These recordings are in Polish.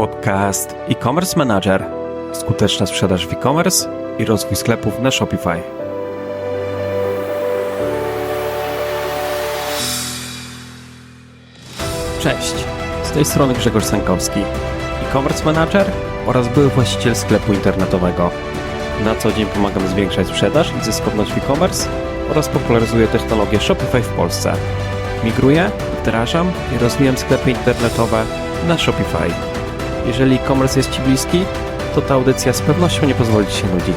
Podcast e-commerce manager. Skuteczna sprzedaż w e-commerce i rozwój sklepów na Shopify. Cześć, z tej strony Grzegorz Sankowski, e-commerce manager oraz były właściciel sklepu internetowego. Na co dzień pomagam zwiększać sprzedaż i zyskowność w e-commerce oraz popularyzuję technologię Shopify w Polsce. Migruję, wdrażam i rozwijam sklepy internetowe na Shopify. Jeżeli e-commerce jest Ci bliski, to ta audycja z pewnością nie pozwoli Ci się nudzić.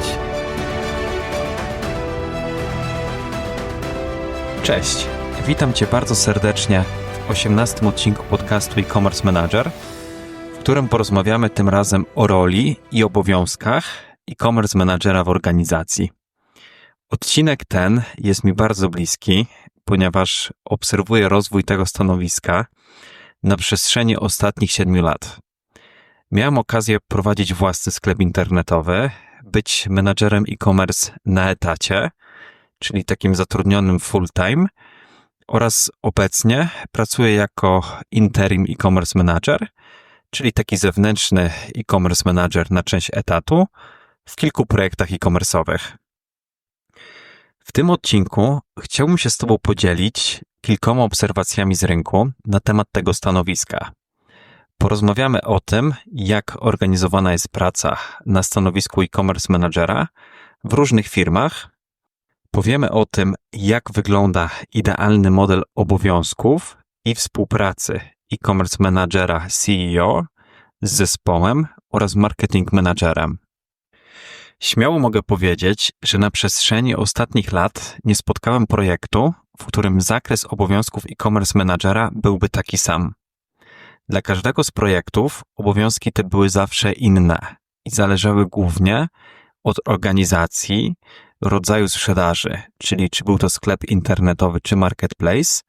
Cześć, witam Cię bardzo serdecznie w 18 odcinku podcastu e-commerce manager, w którym porozmawiamy tym razem o roli i obowiązkach e-commerce managera w organizacji. Odcinek ten jest mi bardzo bliski, ponieważ obserwuję rozwój tego stanowiska na przestrzeni ostatnich siedmiu lat. Miałem okazję prowadzić własny sklep internetowy, być menadżerem e-commerce na etacie, czyli takim zatrudnionym full-time, oraz obecnie pracuję jako interim e-commerce manager, czyli taki zewnętrzny e-commerce manager na część etatu w kilku projektach e-commerce'owych. W tym odcinku chciałbym się z Tobą podzielić kilkoma obserwacjami z rynku na temat tego stanowiska. Porozmawiamy o tym, jak organizowana jest praca na stanowisku e-commerce managera w różnych firmach. Powiemy o tym, jak wygląda idealny model obowiązków i współpracy e-commerce managera CEO z zespołem oraz marketing managerem. Śmiało mogę powiedzieć, że na przestrzeni ostatnich lat nie spotkałem projektu, w którym zakres obowiązków e-commerce managera byłby taki sam. Dla każdego z projektów obowiązki te były zawsze inne i zależały głównie od organizacji, rodzaju sprzedaży, czyli czy był to sklep internetowy czy marketplace,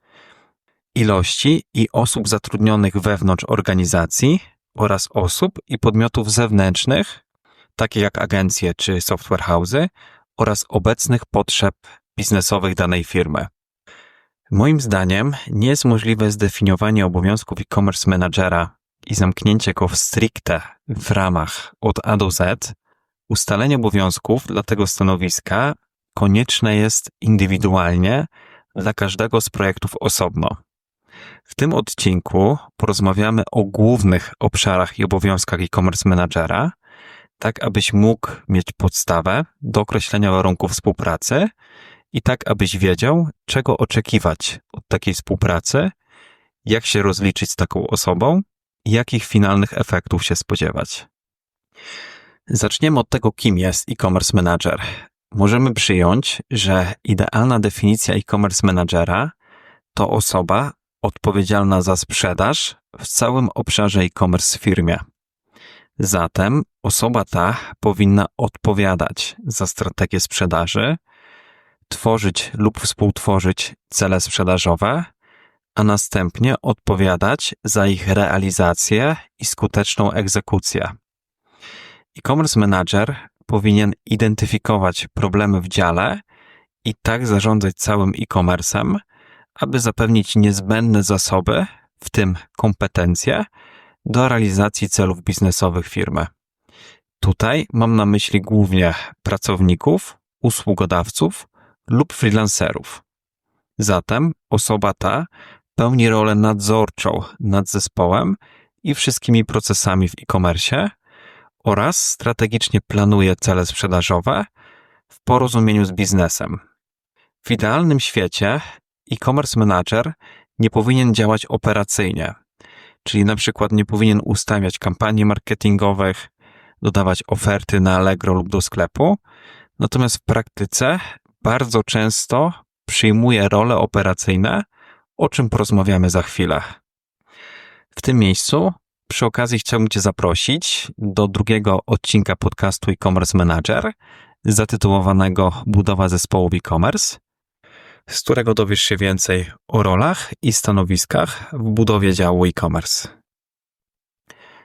ilości i osób zatrudnionych wewnątrz organizacji oraz osób i podmiotów zewnętrznych, takie jak agencje czy software house'y oraz obecnych potrzeb biznesowych danej firmy. Moim zdaniem nie jest możliwe zdefiniowanie obowiązków e-commerce managera i zamknięcie go w stricte w ramach od A do Z. Ustalenie obowiązków dla tego stanowiska konieczne jest indywidualnie dla każdego z projektów osobno. W tym odcinku porozmawiamy o głównych obszarach i obowiązkach e-commerce managera, tak abyś mógł mieć podstawę do określenia warunków współpracy i tak abyś wiedział, czego oczekiwać od takiej współpracy, jak się rozliczyć z taką osobą i jakich finalnych efektów się spodziewać. Zaczniemy od tego, kim jest e-commerce manager. Możemy przyjąć, że idealna definicja e-commerce managera to osoba odpowiedzialna za sprzedaż w całym obszarze e-commerce w firmie. Zatem osoba ta powinna odpowiadać za strategię sprzedaży, tworzyć lub współtworzyć cele sprzedażowe, a następnie odpowiadać za ich realizację i skuteczną egzekucję. E-commerce manager powinien identyfikować problemy w dziale i tak zarządzać całym e-commerce'em, aby zapewnić niezbędne zasoby, w tym kompetencje, do realizacji celów biznesowych firmy. Tutaj mam na myśli głównie pracowników, usługodawców lub freelancerów. Zatem osoba ta pełni rolę nadzorczą nad zespołem i wszystkimi procesami w e-commerce oraz strategicznie planuje cele sprzedażowe w porozumieniu z biznesem. W idealnym świecie e-commerce manager nie powinien działać operacyjnie, czyli na przykład nie powinien ustawiać kampanii marketingowych, dodawać oferty na Allegro lub do sklepu, natomiast w praktyce bardzo często przyjmuje role operacyjne, o czym porozmawiamy za chwilę. W tym miejscu przy okazji chciałbym Cię zaprosić do drugiego odcinka podcastu e-commerce manager zatytułowanego Budowa zespołu e-commerce, z którego dowiesz się więcej o rolach i stanowiskach w budowie działu e-commerce.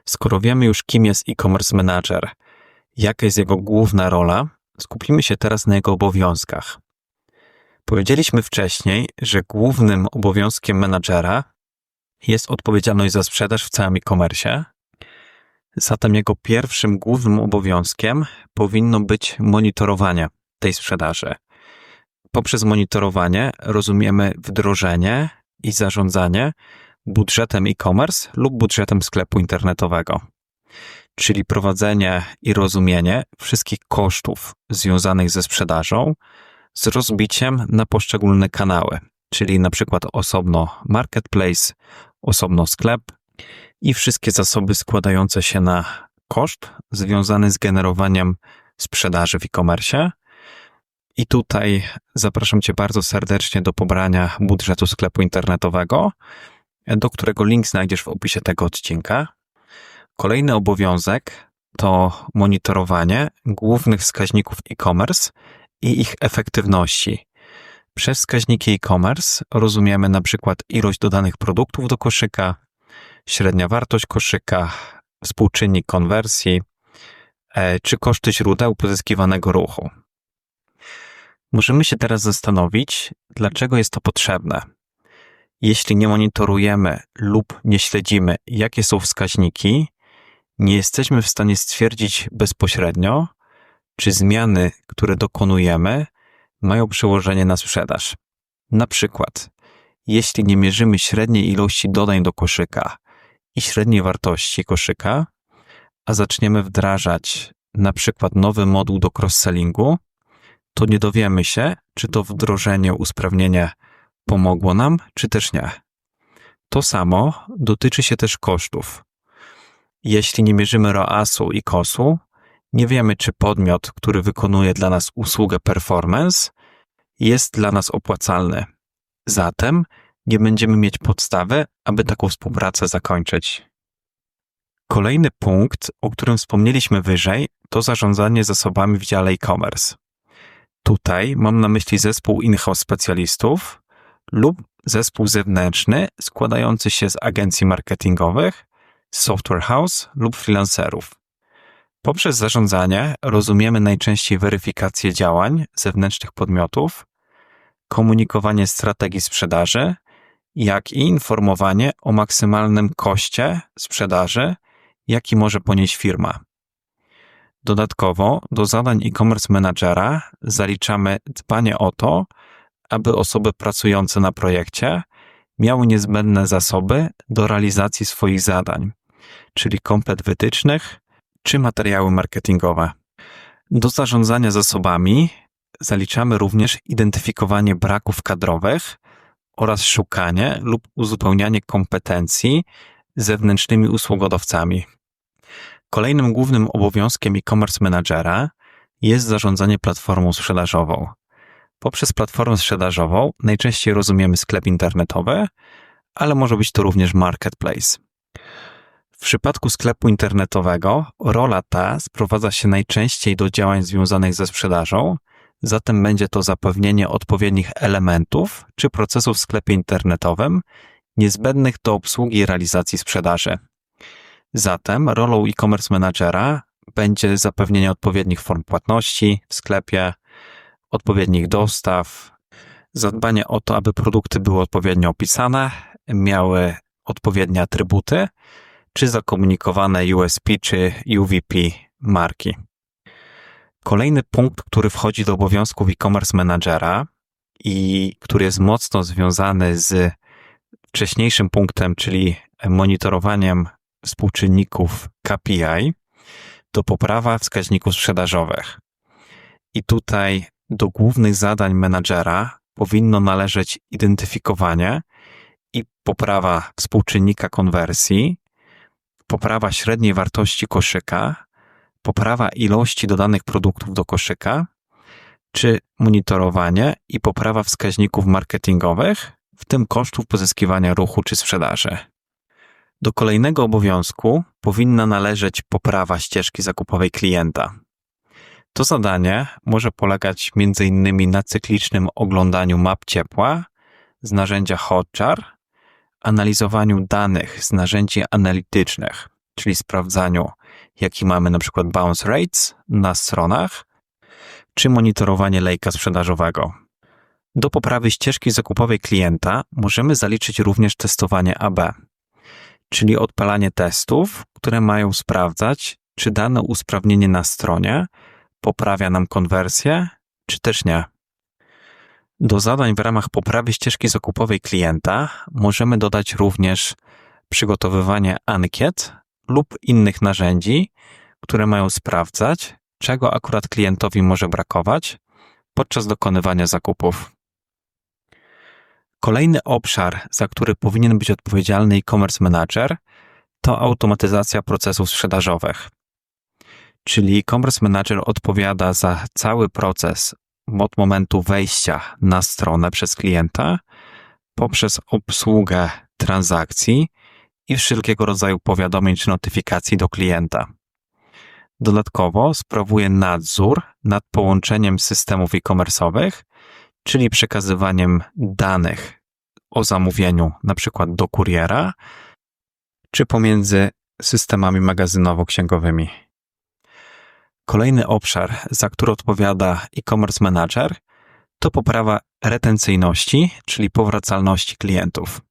Skoro wiemy już, kim jest e-commerce manager, jaka jest jego główna rola, skupimy się teraz na jego obowiązkach. Powiedzieliśmy wcześniej, że głównym obowiązkiem menadżera jest odpowiedzialność za sprzedaż w całym e-commerce. Zatem jego pierwszym głównym obowiązkiem powinno być monitorowanie tej sprzedaży. Poprzez monitorowanie rozumiemy wdrożenie i zarządzanie budżetem e-commerce lub budżetem sklepu internetowego, czyli prowadzenie i rozumienie wszystkich kosztów związanych ze sprzedażą z rozbiciem na poszczególne kanały, czyli na przykład osobno marketplace, osobno sklep i wszystkie zasoby składające się na koszt związany z generowaniem sprzedaży w e-commerce. I tutaj zapraszam Cię bardzo serdecznie do pobrania budżetu sklepu internetowego, do którego link znajdziesz w opisie tego odcinka. Kolejny obowiązek to monitorowanie głównych wskaźników e-commerce i ich efektywności. Przez wskaźniki e-commerce rozumiemy przykład ilość dodanych produktów do koszyka, średnia wartość koszyka, współczynnik konwersji e, czy koszty źródeł pozyskiwanego ruchu. Możemy się teraz zastanowić, dlaczego jest to potrzebne. Jeśli nie monitorujemy lub nie śledzimy, jakie są wskaźniki, nie jesteśmy w stanie stwierdzić bezpośrednio, czy zmiany, które dokonujemy, mają przełożenie na sprzedaż. Na przykład, jeśli nie mierzymy średniej ilości dodań do koszyka i średniej wartości koszyka, a zaczniemy wdrażać na przykład nowy moduł do cross-sellingu, to nie dowiemy się, czy to wdrożenie, usprawnienie pomogło nam, czy też nie. To samo dotyczy się też kosztów. Jeśli nie mierzymy ROAS-u i KOS-u, nie wiemy, czy podmiot, który wykonuje dla nas usługę performance, jest dla nas opłacalny. Zatem nie będziemy mieć podstawy, aby taką współpracę zakończyć. Kolejny punkt, o którym wspomnieliśmy wyżej, to zarządzanie zasobami w dziale e-commerce. Tutaj mam na myśli zespół in-house specjalistów lub zespół zewnętrzny składający się z agencji marketingowych, software house lub freelancerów. Poprzez zarządzanie rozumiemy najczęściej weryfikację działań zewnętrznych podmiotów, komunikowanie strategii sprzedaży, jak i informowanie o maksymalnym koszcie sprzedaży, jaki może ponieść firma. Dodatkowo do zadań e-commerce managera zaliczamy dbanie o to, aby osoby pracujące na projekcie miały niezbędne zasoby do realizacji swoich zadań, czyli komplet wytycznych czy materiały marketingowe. Do zarządzania zasobami zaliczamy również identyfikowanie braków kadrowych oraz szukanie lub uzupełnianie kompetencji zewnętrznymi usługodawcami. Kolejnym głównym obowiązkiem e-commerce managera jest zarządzanie platformą sprzedażową. Poprzez platformę sprzedażową najczęściej rozumiemy sklep internetowy, ale może być to również marketplace. W przypadku sklepu internetowego rola ta sprowadza się najczęściej do działań związanych ze sprzedażą, zatem będzie to zapewnienie odpowiednich elementów czy procesów w sklepie internetowym niezbędnych do obsługi i realizacji sprzedaży. Zatem rolą e-commerce managera będzie zapewnienie odpowiednich form płatności w sklepie, odpowiednich dostaw, zadbanie o to, aby produkty były odpowiednio opisane, miały odpowiednie atrybuty, czy zakomunikowane USP czy UVP marki. Kolejny punkt, który wchodzi do obowiązków e-commerce managera i który jest mocno związany z wcześniejszym punktem, czyli monitorowaniem współczynników KPI, to poprawa wskaźników sprzedażowych. I tutaj do głównych zadań menadżera powinno należeć identyfikowanie i poprawa współczynnika konwersji, poprawa średniej wartości koszyka, poprawa ilości dodanych produktów do koszyka, czy monitorowanie i poprawa wskaźników marketingowych, w tym kosztów pozyskiwania ruchu czy sprzedaży. Do kolejnego obowiązku powinna należeć poprawa ścieżki zakupowej klienta. To zadanie może polegać m.in. na cyklicznym oglądaniu map ciepła z narzędzia Hotjar, analizowaniu danych z narzędzi analitycznych, czyli sprawdzaniu, jaki mamy na przykład bounce rates na stronach, czy monitorowanie lejka sprzedażowego. Do poprawy ścieżki zakupowej klienta możemy zaliczyć również testowanie AB, czyli odpalanie testów, które mają sprawdzać, czy dane usprawnienie na stronie poprawia nam konwersję, czy też nie. Do zadań w ramach poprawy ścieżki zakupowej klienta możemy dodać również przygotowywanie ankiet lub innych narzędzi, które mają sprawdzać, czego akurat klientowi może brakować podczas dokonywania zakupów. Kolejny obszar, za który powinien być odpowiedzialny e-commerce manager, to automatyzacja procesów sprzedażowych. Czyli e-commerce manager odpowiada za cały proces od momentu wejścia na stronę przez klienta, poprzez obsługę transakcji i wszelkiego rodzaju powiadomień czy notyfikacji do klienta. Dodatkowo sprawuje nadzór nad połączeniem systemów e-commerce'owych, czyli przekazywaniem danych o zamówieniu, przykład do kuriera, czy pomiędzy systemami magazynowo-księgowymi. Kolejny obszar, za który odpowiada e-commerce manager, to poprawa retencyjności, czyli powracalności klientów.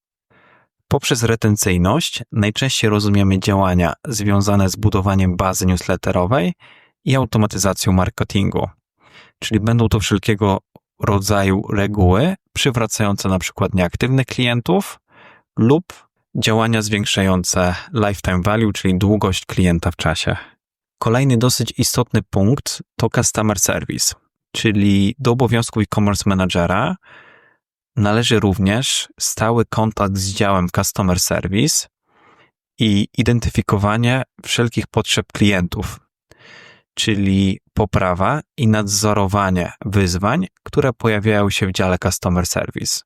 Poprzez retencyjność najczęściej rozumiemy działania związane z budowaniem bazy newsletterowej i automatyzacją marketingu. Czyli będą to wszelkiego rodzaju reguły przywracające na przykład nieaktywnych klientów lub działania zwiększające lifetime value, czyli długość klienta w czasie. Kolejny dosyć istotny punkt to customer service, czyli do obowiązku e-commerce managera należy również stały kontakt z działem customer service i identyfikowanie wszelkich potrzeb klientów, czyli poprawa i nadzorowanie wyzwań, które pojawiają się w dziale customer service.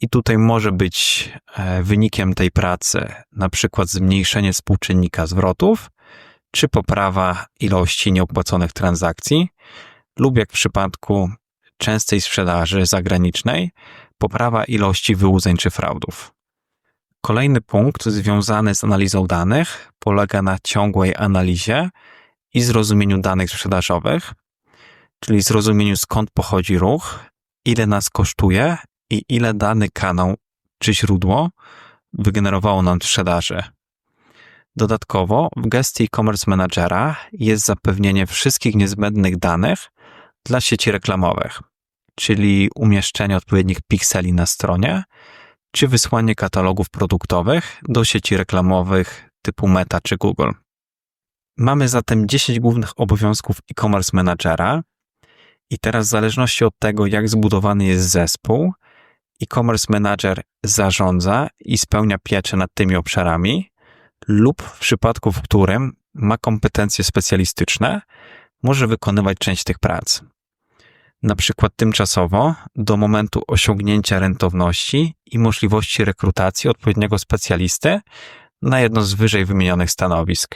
I tutaj może być e, wynikiem tej pracy na przykład zmniejszenie współczynnika zwrotów, czy poprawa ilości nieopłaconych transakcji, lub jak w przypadku częstej sprzedaży zagranicznej, poprawa ilości wyłudzeń czy fraudów. Kolejny punkt związany z analizą danych polega na ciągłej analizie i zrozumieniu danych sprzedażowych, czyli zrozumieniu skąd pochodzi ruch, ile nas kosztuje i ile dany kanał czy źródło wygenerowało nam sprzedaży. Dodatkowo w gestii e-commerce managera jest zapewnienie wszystkich niezbędnych danych dla sieci reklamowych, czyli umieszczenie odpowiednich pikseli na stronie, czy wysłanie katalogów produktowych do sieci reklamowych typu Meta czy Google. Mamy zatem 10 głównych obowiązków e-commerce managera i teraz w zależności od tego, jak zbudowany jest zespół, e-commerce manager zarządza i spełnia pieczę nad tymi obszarami, lub w przypadku, w którym ma kompetencje specjalistyczne, może wykonywać część tych prac. Na przykład tymczasowo do momentu osiągnięcia rentowności i możliwości rekrutacji odpowiedniego specjalisty na jedno z wyżej wymienionych stanowisk.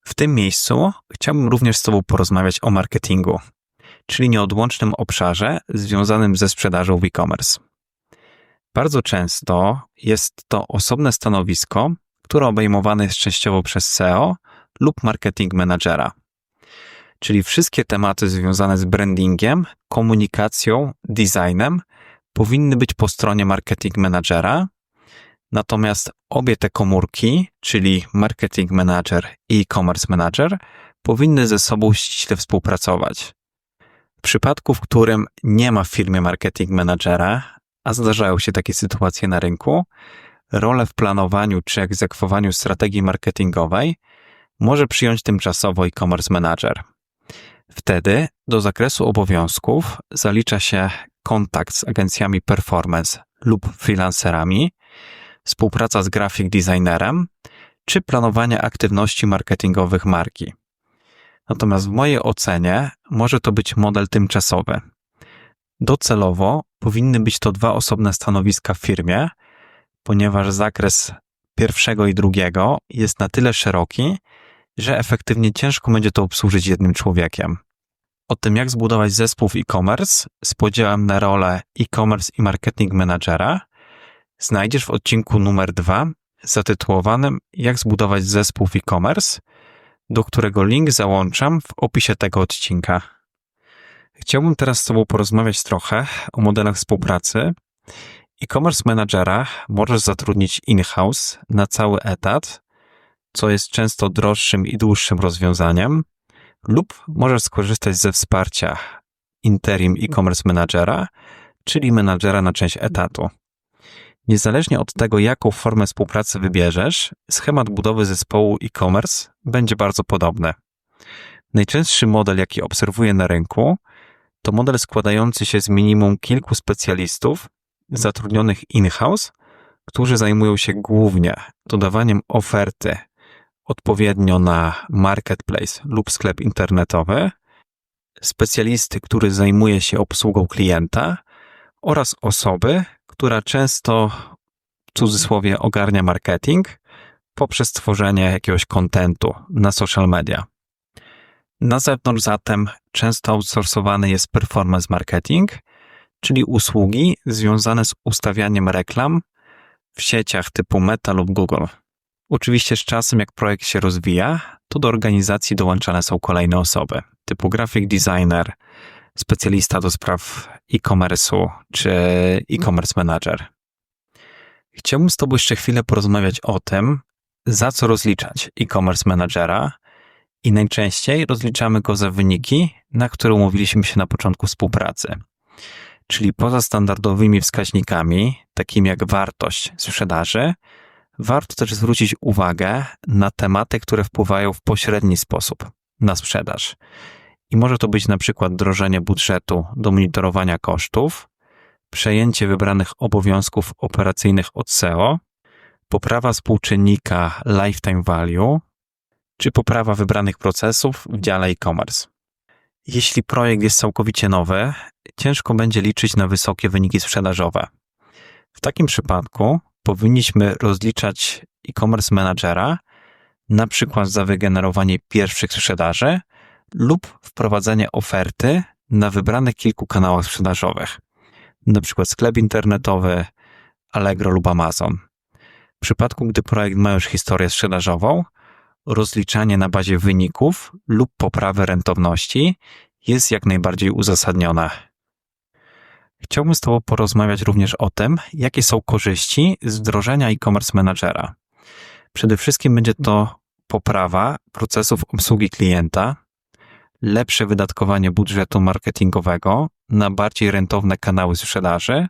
W tym miejscu chciałbym również z Tobą porozmawiać o marketingu, czyli nieodłącznym obszarze związanym ze sprzedażą w e-commerce. Bardzo często jest to osobne stanowisko, które obejmowane jest częściowo przez SEO lub marketing managera. Czyli wszystkie tematy związane z brandingiem, komunikacją, designem powinny być po stronie marketing managera. Natomiast obie te komórki, czyli marketing manager i e-commerce manager, powinny ze sobą ściśle współpracować. W przypadku, w którym nie ma w firmie marketing managera, a zdarzają się takie sytuacje na rynku, rolę w planowaniu czy egzekwowaniu strategii marketingowej może przyjąć tymczasowo e-commerce manager. Wtedy do zakresu obowiązków zalicza się kontakt z agencjami performance lub freelancerami, współpraca z graphic designerem czy planowanie aktywności marketingowych marki. Natomiast w mojej ocenie może to być model tymczasowy. Docelowo powinny być to dwa osobne stanowiska w firmie, ponieważ zakres pierwszego i drugiego jest na tyle szeroki, że efektywnie ciężko będzie to obsłużyć jednym człowiekiem. O tym, jak zbudować zespół w e-commerce z podziałem na rolę e-commerce i marketing managera, znajdziesz w odcinku numer dwa zatytułowanym Jak zbudować zespół w e-commerce, do którego link załączam w opisie tego odcinka. Chciałbym teraz z Tobą porozmawiać trochę o modelach współpracy E-commerce managera możesz zatrudnić in-house na cały etat, co jest często droższym i dłuższym rozwiązaniem, lub możesz skorzystać ze wsparcia interim e-commerce managera, czyli menadżera na część etatu. Niezależnie od tego, jaką formę współpracy wybierzesz, schemat budowy zespołu e-commerce będzie bardzo podobny. Najczęstszy model, jaki obserwuję na rynku, to model składający się z minimum kilku specjalistów zatrudnionych in-house, którzy zajmują się głównie dodawaniem oferty odpowiednio na marketplace lub sklep internetowy, specjalisty, który zajmuje się obsługą klienta oraz osoby, która często w cudzysłowie ogarnia marketing poprzez tworzenie jakiegoś kontentu na social media. Na zewnątrz zatem często outsourcowany jest performance marketing, czyli usługi związane z ustawianiem reklam w sieciach typu Meta lub Google. Oczywiście z czasem, jak projekt się rozwija, to do organizacji dołączane są kolejne osoby, typu graphic designer, specjalista do spraw e-commerce'u czy e-commerce manager. Chciałbym z Tobą jeszcze chwilę porozmawiać o tym, za co rozliczać e-commerce managera i najczęściej rozliczamy go za wyniki, na które umówiliśmy się na początku współpracy. Czyli poza standardowymi wskaźnikami, takimi jak wartość sprzedaży, warto też zwrócić uwagę na tematy, które wpływają w pośredni sposób na sprzedaż. I może to być na przykład wdrożenie budżetu do monitorowania kosztów, przejęcie wybranych obowiązków operacyjnych od SEO, poprawa współczynnika lifetime value, czy poprawa wybranych procesów w dziale e-commerce. Jeśli projekt jest całkowicie nowy, ciężko będzie liczyć na wysokie wyniki sprzedażowe. W takim przypadku powinniśmy rozliczać e-commerce managera na przykład za wygenerowanie pierwszych sprzedaży lub wprowadzenie oferty na wybranych kilku kanałach sprzedażowych, przykład sklep internetowy, Allegro lub Amazon. W przypadku, gdy projekt ma już historię sprzedażową, rozliczanie na bazie wyników lub poprawy rentowności jest jak najbardziej uzasadnione. Chciałbym z Tobą porozmawiać również o tym, jakie są korzyści z wdrożenia e-commerce managera. Przede wszystkim będzie to poprawa procesów obsługi klienta, lepsze wydatkowanie budżetu marketingowego na bardziej rentowne kanały sprzedaży,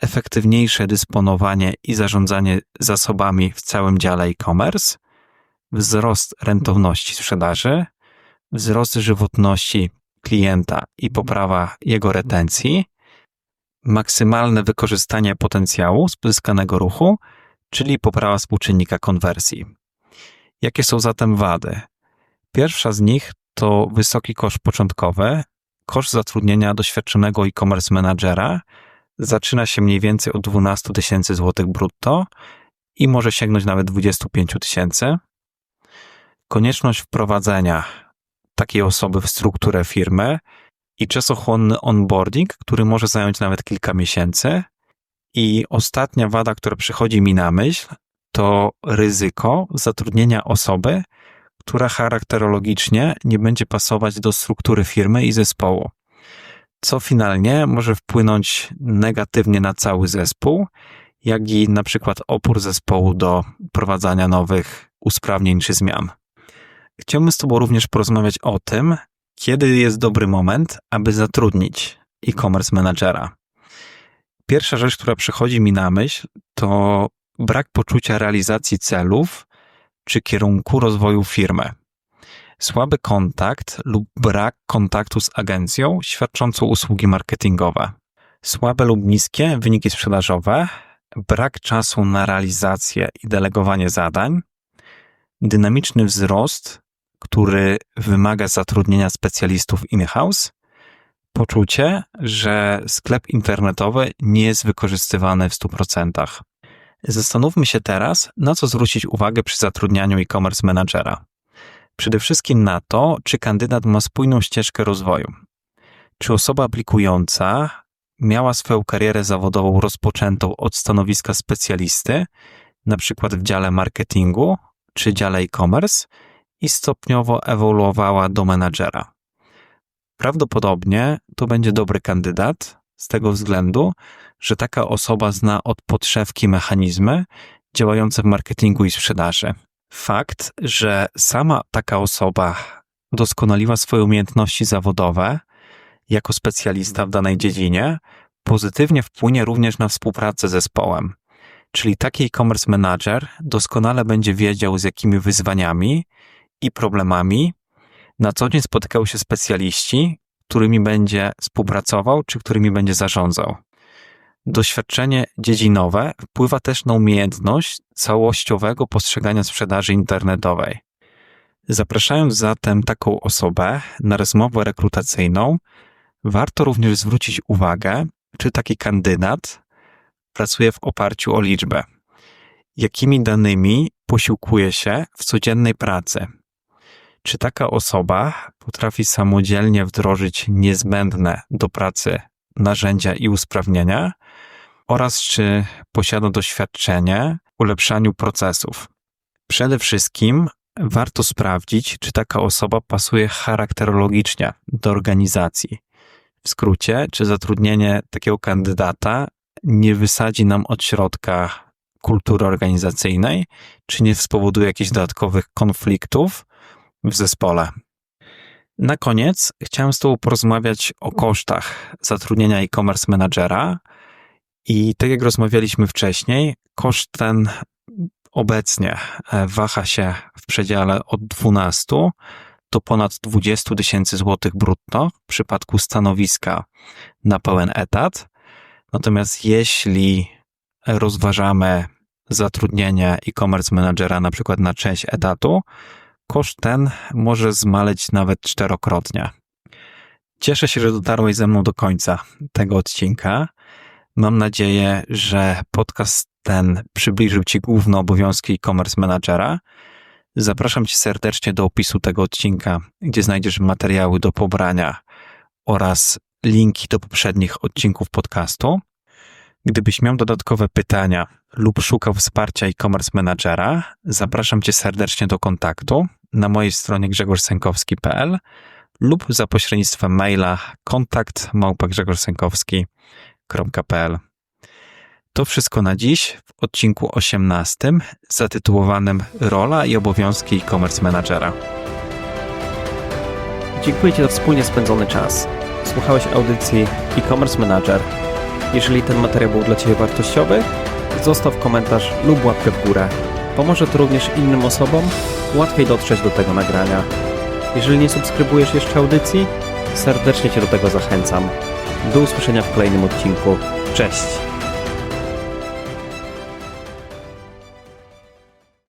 efektywniejsze dysponowanie i zarządzanie zasobami w całym dziale e-commerce, wzrost rentowności sprzedaży, wzrost żywotności klienta i poprawa jego retencji, maksymalne wykorzystanie potencjału z pozyskanego ruchu, czyli poprawa współczynnika konwersji. Jakie są zatem wady? Pierwsza z nich to wysoki koszt początkowy. Koszt zatrudnienia doświadczonego e-commerce managera zaczyna się mniej więcej od 12 tysięcy złotych brutto i może sięgnąć nawet 25 tysięcy. Konieczność wprowadzenia takiej osoby w strukturę firmy i czasochłonny onboarding, który może zająć nawet kilka miesięcy. I ostatnia wada, która przychodzi mi na myśl, to ryzyko zatrudnienia osoby, która charakterologicznie nie będzie pasować do struktury firmy i zespołu, co finalnie może wpłynąć negatywnie na cały zespół, jak i na przykład opór zespołu do prowadzenia nowych usprawnień czy zmian. Chciałbym z Tobą również porozmawiać o tym, kiedy jest dobry moment, aby zatrudnić e-commerce managera. Pierwsza rzecz, która przychodzi mi na myśl, to brak poczucia realizacji celów czy kierunku rozwoju firmy. Słaby kontakt lub brak kontaktu z agencją świadczącą usługi marketingowe. Słabe lub niskie wyniki sprzedażowe, brak czasu na realizację i delegowanie zadań, dynamiczny wzrost który wymaga zatrudnienia specjalistów in-house, poczucie, że sklep internetowy nie jest wykorzystywany w 100%. Zastanówmy się teraz, na co zwrócić uwagę przy zatrudnianiu e-commerce managera. Przede wszystkim na to, czy kandydat ma spójną ścieżkę rozwoju. Czy osoba aplikująca miała swoją karierę zawodową rozpoczętą od stanowiska specjalisty, na przykład w dziale marketingu czy dziale e-commerce, i stopniowo ewoluowała do menadżera. Prawdopodobnie to będzie dobry kandydat z tego względu, że taka osoba zna od podszewki mechanizmy działające w marketingu i sprzedaży. Fakt, że sama taka osoba doskonaliła swoje umiejętności zawodowe jako specjalista w danej dziedzinie, pozytywnie wpłynie również na współpracę z zespołem. Czyli taki e-commerce manager doskonale będzie wiedział, z jakimi wyzwaniami i problemami na co dzień spotykają się specjaliści, którymi będzie współpracował czy którymi będzie zarządzał. Doświadczenie dziedzinowe wpływa też na umiejętność całościowego postrzegania sprzedaży internetowej. Zapraszając zatem taką osobę na rozmowę rekrutacyjną, warto również zwrócić uwagę, czy taki kandydat pracuje w oparciu o liczbę. Jakimi danymi posiłkuje się w codziennej pracy? Czy taka osoba potrafi samodzielnie wdrożyć niezbędne do pracy narzędzia i usprawnienia? Oraz czy posiada doświadczenie w ulepszaniu procesów? Przede wszystkim warto sprawdzić, czy taka osoba pasuje charakterologicznie do organizacji. W skrócie, czy zatrudnienie takiego kandydata nie wysadzi nam od środka kultury organizacyjnej, czy nie spowoduje jakichś dodatkowych konfliktów w zespole. Na koniec chciałem z Tobą porozmawiać o kosztach zatrudnienia e-commerce managera. I tak jak rozmawialiśmy wcześniej, koszt ten obecnie e, waha się w przedziale od 12 do ponad 20 tysięcy złotych brutto w przypadku stanowiska na pełen etat. Natomiast jeśli rozważamy zatrudnienie e-commerce managera na przykład na część etatu, koszt ten może zmaleć nawet czterokrotnie. Cieszę się, że dotarłeś ze mną do końca tego odcinka. Mam nadzieję, że podcast ten przybliżył Ci główne obowiązki e-commerce managera. Zapraszam Cię serdecznie do opisu tego odcinka, gdzie znajdziesz materiały do pobrania oraz linki do poprzednich odcinków podcastu. Gdybyś miał dodatkowe pytania lub szukał wsparcia e-commerce managera, zapraszam Cię serdecznie do kontaktu na mojej stronie grzegorsenkowski.pl lub za pośrednictwem maila kontakt To wszystko na dziś w odcinku 18 zatytułowanym Rola i obowiązki e-commerce managera. Dziękuję Ci za wspólnie spędzony czas. Słuchałeś audycji e-commerce manager. Jeżeli ten materiał był dla Ciebie wartościowy, zostaw komentarz lub łapkę w górę. Pomoże to również innym osobom łatwiej dotrzeć do tego nagrania. Jeżeli nie subskrybujesz jeszcze audycji, serdecznie Cię do tego zachęcam. Do usłyszenia w kolejnym odcinku. Cześć!